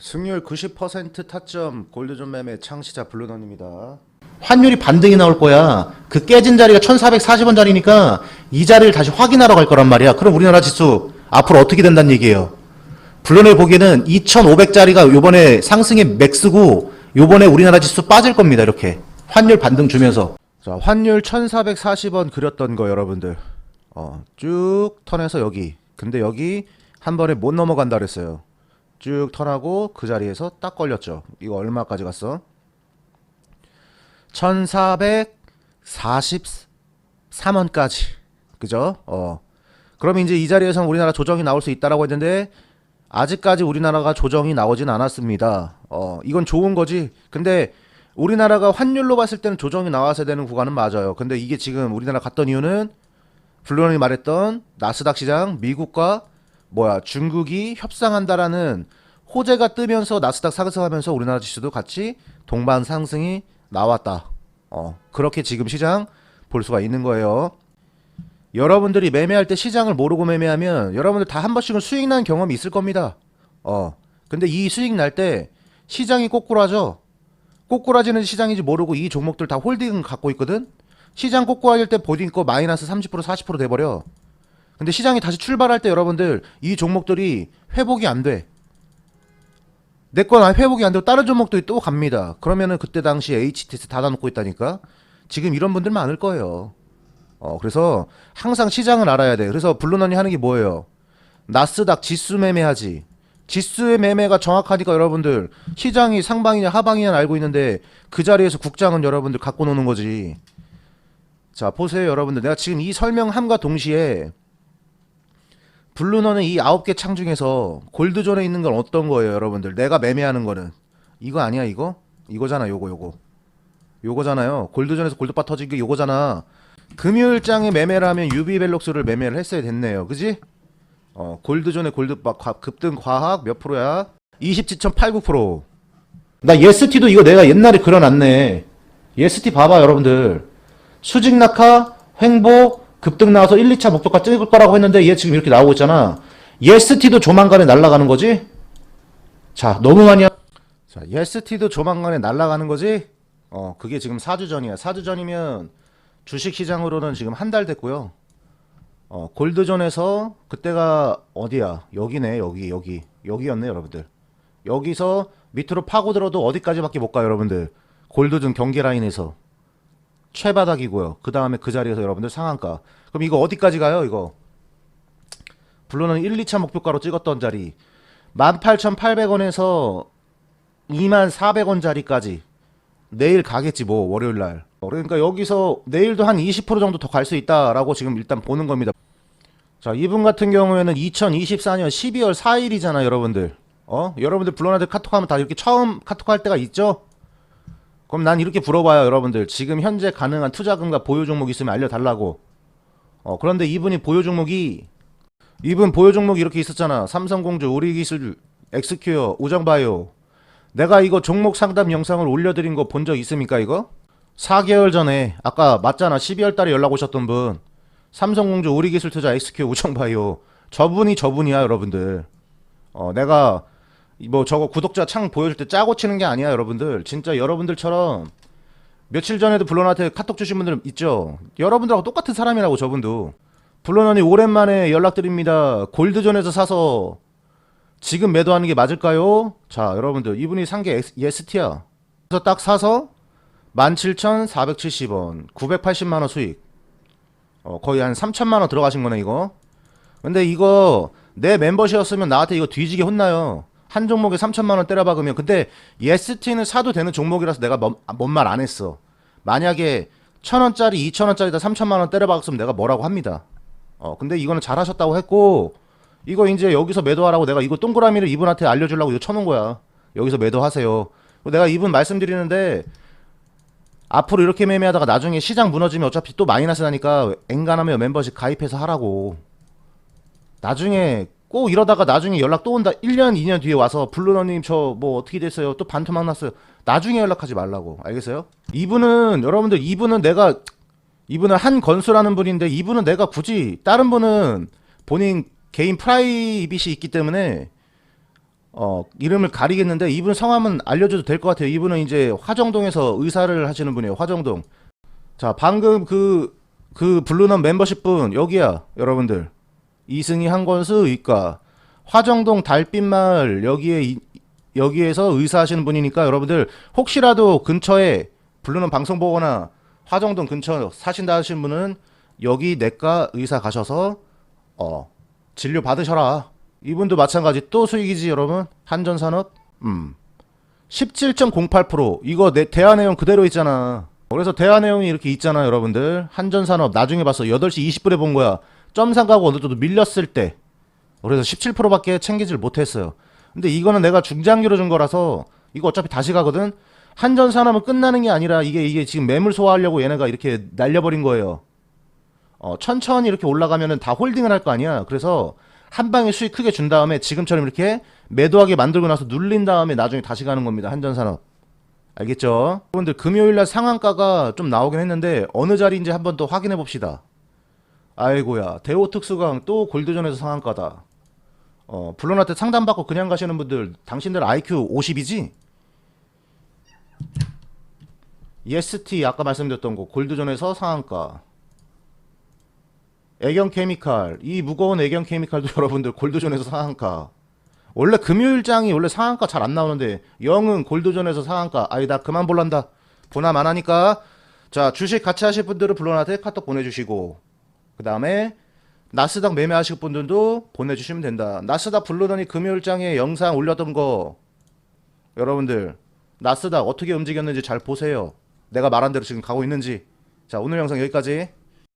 승률 90% 타점 골드존 매매 창시자 블루넌입니다. 환율이 반등이 나올 거야. 그 깨진 자리가 1440원짜리니까 이 자리를 다시 확인하러 갈 거란 말이야. 그럼 우리나라 지수 앞으로 어떻게 된다는 얘기예요. 블론에 보기에는 2500짜리가 요번에 상승의 맥스고 요번에 우리나라 지수 빠질 겁니다. 이렇게. 환율 반등 주면서. 자, 환율 1440원 그렸던 거 여러분들. 어, 쭉 턴해서 여기. 근데 여기 한 번에 못 넘어간다 그랬어요. 쭉 턴하고 그 자리에서 딱 걸렸죠. 이거 얼마까지 갔어? 1443원까지. 그죠? 어. 그럼 이제 이 자리에서 우리나라 조정이 나올 수 있다라고 했는데 아직까지 우리나라가 조정이 나오진 않았습니다. 어, 이건 좋은 거지. 근데 우리나라가 환율로 봤을 때는 조정이 나와서 되는 구간은 맞아요. 근데 이게 지금 우리나라 갔던 이유는 블루런이 말했던 나스닥 시장 미국과 뭐야 중국이 협상한다라는 호재가 뜨면서 나스닥 상승하면서 우리나라 지수도 같이 동반 상승이 나왔다. 어, 그렇게 지금 시장 볼 수가 있는 거예요. 여러분들이 매매할 때 시장을 모르고 매매하면 여러분들 다 한 번씩은 수익 난 경험이 있을 겁니다. 어. 근데 이 수익 날 때 시장이 꼬꾸라져. 꼬꾸라지는 시장인지 모르고 이 종목들 다 홀딩 갖고 있거든. 시장 꼬꾸라질 때 보딩 거 마이너스 30% 40% 돼버려. 근데 시장이 다시 출발할 때 여러분들 이 종목들이 회복이 안 돼. 내건 회복이 안 되고 다른 종목들이 또 갑니다. 그러면은 그때 당시 HTS 닫아놓고 있다니까. 지금 이런 분들 많을 거예요. 어, 그래서 항상 시장을 알아야 돼. 그래서 블루넌이 하는 게 뭐예요? 나스닥 지수 매매하지. 지수의 매매가 정확하니까 여러분들 시장이 상방이냐 하방이냐 알고 있는데 그 자리에서 국장은 여러분들 갖고 노는 거지. 자, 보세요, 여러분들. 내가 지금 이 설명함과 동시에 블루넌은 이 아홉 개 창 중에서 골드존에 있는 건 어떤 거예요, 여러분들? 내가 매매하는 거는 이거 아니야, 이거? 이거잖아, 요거, 요거. 요거잖아요. 골드존에서 골드바 터진 게 요거잖아. 금요일장에 매매를 하면 유비벨록스를 매매를 했어야 됐네요. 그지? 어, 골드존의 골드바 과- 급등 과학 몇 프로야? 27.89%. 나 예스티도 이거 내가 옛날에 그려놨네. 예스티 봐봐, 여러분들. 수직 낙하, 횡보, 급등 나와서 1, 2차 목표가 찍을 거라고 했는데 얘 지금 이렇게 나오고 있잖아. 예스티도 조만간에 날아가는 거지? 자, 너무 많이 하- 자, 예스티도 조만간에 날아가는 거지? 어, 그게 지금 4주 전이야. 4주 전이면 주식 시장으로는 지금 한 달 됐고요. 어, 골드존에서 그때가 어디야? 여기네, 여기, 여기. 여기였네, 여러분들. 여기서 밑으로 파고들어도 어디까지밖에 못 가요, 여러분들. 골드존 경계 라인에서. 최바닥이고요. 그 다음에 그 자리에서 여러분들 상한가. 그럼 이거 어디까지 가요, 이거? 블루는 1, 2차 목표가로 찍었던 자리. 18,800원에서 24,400원짜리까지 내일 가겠지 뭐 월요일 날. 어, 그러니까 여기서 내일도 한 20% 정도 더 갈 수 있다라고 지금 일단 보는 겁니다. 자, 이분 같은 경우에는 2024년 12월 4일이잖아, 여러분들. 어? 여러분들 블론한테 카톡하면 다 이렇게 처음 카톡할 때가 있죠? 그럼 난 이렇게 물어봐요, 여러분들. 지금 현재 가능한 투자금과 보유 종목 있으면 알려달라고. 어, 그런데 이분이 보유 종목이 이분 보유 종목이 이렇게 있었잖아. 삼성공주, 우리기술, 엑스큐어, 우정바이오. 내가 이거 종목 상담 영상을 올려드린 거 본 적 있습니까, 이거? 4개월 전에, 아까 맞잖아. 12월 달에 연락 오셨던 분. 삼성공주, 우리기술 투자, 엑스큐어, 우정바이오. 저분이 저분이야, 여러분들. 어, 내가, 뭐 저거 구독자 창 보여줄 때 짜고 치는 게 아니야, 여러분들. 진짜 여러분들처럼 며칠 전에도 블론한테 카톡 주신 분들 있죠? 여러분들하고 똑같은 사람이라고, 저분도. 블론언니 오랜만에 연락드립니다. 골드존에서 사서 지금 매도하는 게 맞을까요? 자, 여러분들 이분이 산 게 예스티야. 그래서 딱 사서 17,470원, 980만 원 수익. 어, 거의 한 3천만 원 들어가신 거네, 이거. 근데 이거 내 멤버시였으면 나한테 이거 뒤지게 혼나요. 한 종목에 3천만 원 때려 박으면 근데 예스티는 사도 되는 종목이라서 내가 뭔 말 안 했어. 만약에 천 원짜리, 이천 원짜리다 3천만 원 때려 박았으면 내가 뭐라고 합니다. 어, 근데 이거는 잘하셨다고 했고, 이거 이제 여기서 매도하라고 내가 이거 동그라미를 이분한테 알려주려고 이거 쳐놓은 거야. 여기서 매도하세요. 내가 이분 말씀드리는데, 앞으로 이렇게 매매하다가 나중에 시장 무너지면 어차피 또 마이너스 나니까 엔간하면 멤버십 가입해서 하라고. 나중에 꼭 이러다가 나중에 연락 또 온다. 1년, 2년 뒤에 와서 블루너님 저 뭐 어떻게 됐어요? 또 반토막 났어요. 나중에 연락하지 말라고. 알겠어요? 이분은 여러분들 이분은 내가 이분은 한 건수라는 분인데 이분은 내가 굳이 다른 분은 본인 개인 프라이빗이 있기 때문에 어 이름을 가리겠는데 이분 성함은 알려줘도 될 것 같아요. 이분은 이제 화정동에서 의사를 하시는 분이에요. 화정동. 자 방금 그그 블루넘 멤버십 분 여기야 여러분들 이승희 한권수 의과 화정동 달빛마을 여기에 이- 여기에서 의사하시는 분이니까 여러분들 혹시라도 근처에 블루넘 방송 보거나 화정동 근처 사신다 하시는 분은 여기 내과 의사 가셔서 어 진료 받으셔라. 이분도 마찬가지. 또 수익이지 여러분. 한전산업? 음. 17.08% 이거 내 대화 내용 그대로 있잖아. 그래서 대화 내용이 이렇게 있잖아 여러분들. 한전산업 나중에 봤어 8시 20분에 본 거야 점상 가고 어느 정도 밀렸을 때 그래서 17%밖에 챙기질 못했어요. 근데 이거는 내가 중장기로 준 거라서 이거 어차피 다시 가거든. 한전 산업은 끝나는 게 아니라 이게 이게 지금 매물 소화하려고 얘네가 이렇게 날려버린 거예요. 어, 천천히 이렇게 올라가면은 다 홀딩을 할 거 아니야. 그래서 한 방에 수익 크게 준 다음에 지금처럼 이렇게 매도하게 만들고 나서 눌린 다음에 나중에 다시 가는 겁니다. 한전 산업. 알겠죠? 여러분들 금요일 날 상한가가 좀 나오긴 했는데 어느 자리인지 한번 더 확인해 봅시다. 아이고야. 대호 특수강 또 골드존에서 상한가다. 어, 블루나트 상담받고 그냥 가시는 분들 당신들 IQ 50이지? EST 아까 말씀드렸던 거 골드존에서 상한가. 애경 케미칼 이 무거운 애경 케미칼도 여러분들 골드존에서 상한가. 원래 금요일장이 원래 상한가 잘 안 나오는데 영은 골드존에서 상한가. 아이 나 그만 볼란다. 보남 안 하니까 자 주식 같이 하실 분들은 블루나트에 카톡 보내주시고 그 다음에 나스닥 매매하실 분들도 보내주시면 된다. 나스닥 블루더니 금요일장에 영상 올렸던 거 여러분들 나스닥 어떻게 움직였는지 잘 보세요. 내가 말한 대로 지금 가고 있는지. 자 오늘 영상 여기까지.